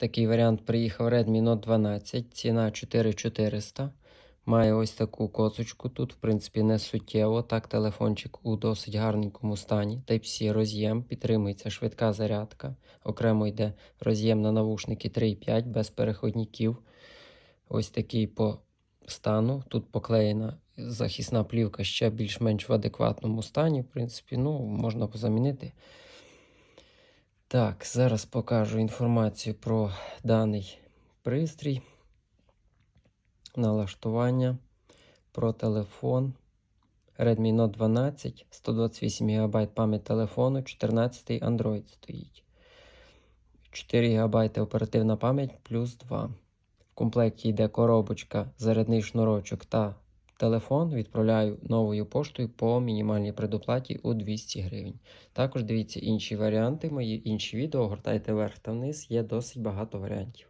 Такий варіант приїхав Redmi Note 12, ціна 4400. Має ось таку косочку тут, в принципі, не суттєво. Так, телефончик у досить гарненькому стані. Type-C роз'єм, підтримується швидка зарядка. Окремо йде роз'єм на навушники 3.5 без переходників. Ось такий по стану. Тут поклеєна захисна плівка ще більш-менш в адекватному стані. В принципі, ну, можна позамінити. Так, зараз покажу інформацію про даний пристрій, налаштування про телефон. Redmi Note 12, 128 ГБ пам'ять телефону, 14 Android стоїть. 4 ГБ оперативна пам'ять плюс 2. В комплекті йде коробочка, зарядний шнурочок та телефон. Відправляю новою поштою по мінімальній предоплаті у 200 гривень. Також дивіться інші варіанти, мої інші відео, гортайте вверх та вниз, є досить багато варіантів.